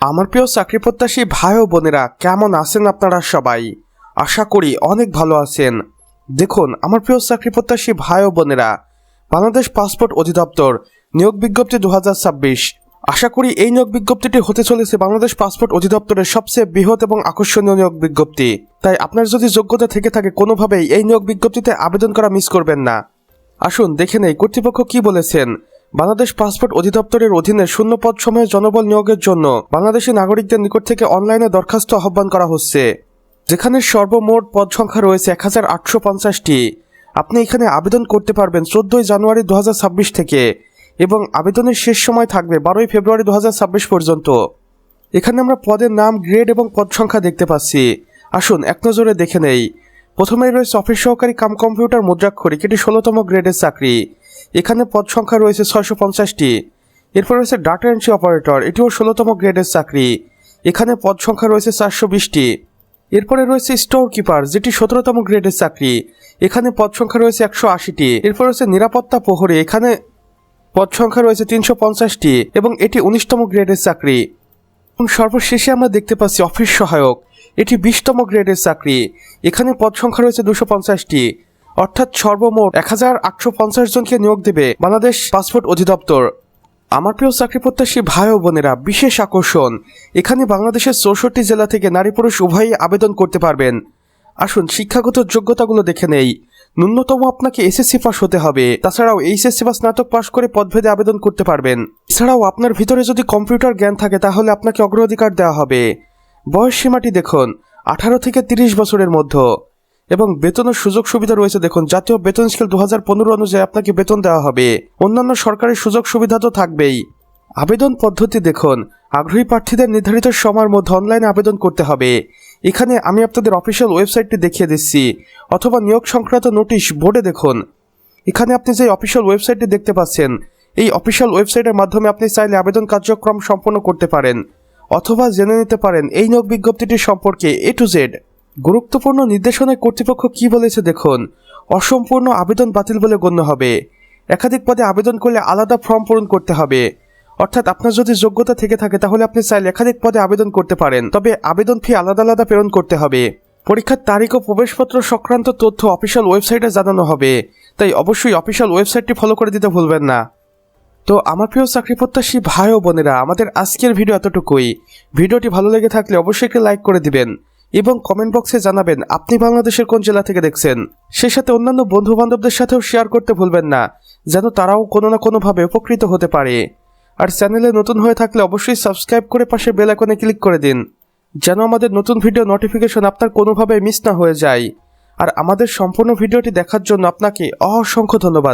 আমার প্রিয় চাকরি প্রত্যাশী ভাই ও বোনেরা, কেমন আছেন আপনারা সবাই? আশা করি অনেক ভালো আছেন। দেখুন, আমার প্রিয় চাকরি প্রত্যাশী ভাই ও বোনেরা, বাংলাদেশ পাসপোর্ট অধিদপ্তর নিয়োগ বিজ্ঞপ্তি দু হাজার ছাব্বিশ। আশা করি এই নিয়োগ বিজ্ঞপ্তিটি হতে চলেছে বাংলাদেশ পাসপোর্ট অধিদপ্তরের সবচেয়ে বৃহৎ এবং আকর্ষণীয় নিয়োগ বিজ্ঞপ্তি। তাই আপনার যদি যোগ্যতা থেকে থাকে, কোনোভাবেই এই নিয়োগ বিজ্ঞপ্তিতে আবেদন করা মিস করবেন না। আসুন, দেখে নেই কর্তৃপক্ষ কি বলেছেন। বাংলাদেশ পাসপোর্ট অধিদপ্তরের অধীনে শূন্য পদ সময়ে জনবল নিয়োগের জন্য বাংলাদেশি নাগরিকদের নিকট থেকে অনলাইনে দরখাস্ত আহ্বান করা হচ্ছে, যেখানে সর্বমোট পদ সংখ্যা রয়েছে এক হাজার আটশো পঞ্চাশটি। আপনি এখানে আবেদন করতে পারবেন চোদ্দই জানুয়ারি দু হাজার ছাব্বিশ থেকে এবং আবেদনের শেষ সময় থাকবে বারোই ফেব্রুয়ারি দু হাজার ছাব্বিশ পর্যন্ত। এখানে আমরা পদের নাম, গ্রেড এবং পদ সংখ্যা দেখতে পাচ্ছি। আসুন, এক নজরে দেখে নেই। প্রথমেই রয়েছে অফিস সহকারী কাম কম্পিউটার মুদ্রাক্ষরিক, এটি ষোলোতম গ্রেডের চাকরি। এখানে পদ সংখ্যা রয়েছে ছয়শো পঞ্চাশটি। এরপর রয়েছে ডাটা এন্ট্রি অপারেটর এটিও ষোলোতম গ্রেডের চাকরি। এখানে পদ সংখ্যা রয়েছে চারশো বিশটি। এরপরে রয়েছে স্টোর কিপার যেটি সতেরোতম গ্রেডের চাকরি। এখানে পদ সংখ্যা রয়েছে একশো আশিটি। এরপর রয়েছে নিরাপত্তা প্রহরী, এখানে পদ সংখ্যা রয়েছে তিনশো পঞ্চাশটি এবং এটি উনিশতম গ্রেডের চাকরি। এবং সর্বশেষে আমরা দেখতে পাচ্ছি অফিস সহায়ক, এটি বিশতম গ্রেডের চাকরি। এখানে পদ সংখ্যা রয়েছে দুশো পঞ্চাশটি। অর্থাৎ সর্বমোট এক হাজার আটশো পঞ্চাশ জনকে নিয়োগ দেবে বাংলাদেশ পাসপোর্ট অধিদপ্তর। আমার প্রিয় চাকরি প্রত্যাশী ভাই ও বোনেরা, বিশেষ আকর্ষণ, এখানে বাংলাদেশের চৌষট্টি জেলা থেকে নারী পুরুষ উভয়ই আবেদন করতে পারবেন। আসুন, শিক্ষাগত যোগ্যতাগুলো দেখে নেই। ন্যূনতম আপনাকে এসএসসি পাস হতে হবে। তাছাড়াও এইচএসসি বা স্নাতক পাস করে পদভেদে আবেদন করতে পারবেন। এছাড়াও আপনার ভিতরে যদি কম্পিউটার জ্ঞান থাকে, তাহলে আপনাকে অগ্রাধিকার দেওয়া হবে। বয়স সীমাটি দেখুন, আঠারো থেকে তিরিশ বছরের মধ্যে। এবং বেতনের সুযোগ সুবিধা রয়েছে। দেখুন, জাতীয় বেতন স্কেল দু হাজার পনেরো অনুযায়ী আপনাকে বেতন দেওয়া হবে। অন্যান্য সরকারি সুযোগ সুবিধা তো থাকবেই। আবেদন পদ্ধতি দেখুন, আগ্রহী প্রার্থীদের নির্ধারিত সময়ের মধ্যে অনলাইনে আবেদন করতে হবে। এখানে আমি আপনাদের অফিসিয়াল ওয়েবসাইটটি দেখিয়ে দিচ্ছি, অথবা নিয়োগ সংক্রান্ত নোটিশ বোর্ডে দেখুন। এখানে আপনি যে অফিসিয়াল ওয়েবসাইটটি দেখতে পাচ্ছেন, এই অফিসিয়াল ওয়েবসাইটের মাধ্যমে আপনি চাইলে আবেদন কার্যক্রম সম্পন্ন করতে পারেন, অথবা জেনে নিতে পারেন এই নিয়োগ বিজ্ঞপ্তিটি সম্পর্কে এ টু জেড গুরুত্বপূর্ণ নির্দেশনায় কর্তৃপক্ষ কি বলেছে দেখুন। অসম্পূর্ণ আবেদন বাতিল বলে গণ্য হবে। একাধিক পদে আবেদন করলে আলাদা ফর্ম পূরণ করতে হবে। অর্থাৎ আপনার যদি যোগ্যতা থেকে থাকে, তাহলে আপনি চাইলে একাধিক পদে আবেদন করতে পারেন। তবে আবেদন ফি আলাদা আলাদা প্রেরণ করতে হবে। পরীক্ষার তারিখ ও প্রবেশপত্র সংক্রান্ত তথ্য অফিসিয়াল ওয়েবসাইটে জানানো হবে। তাই অবশ্যই অফিসিয়াল ওয়েবসাইটটি ফলো করে দিতে ভুলবেন না। তো আমার প্রিয় চাকরি প্রত্যাশী ভাই ও বোনেরা, আমাদের আজকের ভিডিও এতটুকুই। ভিডিওটি ভালো লেগে থাকলে অবশ্যই একটি লাইক করে দিবেন। এবং কমেন্ট বক্সে জানাবেন, আপনি বাংলাদেশের কোন জেলা থেকে দেখছেন? সেই সাথে অন্যান্য বন্ধু বান্ধবদের সাথেও শেয়ার করতে ভুলবেন না, যেন তারাও কোনো না কোনোভাবে উপকৃত হতে পারে। আর চ্যানেলে নতুন হয়ে থাকলে অবশ্যই সাবস্ক্রাইব করে পাশে বেল আইকনে ক্লিক করে দিন, যেন আমাদের নতুন ভিডিও নোটিফিকেশন আপনার কোনোভাবে মিস না হয়ে যায়। আর আমাদের সম্পূর্ণ ভিডিওটি দেখার জন্য আপনাকে অসংখ্য ধন্যবাদ।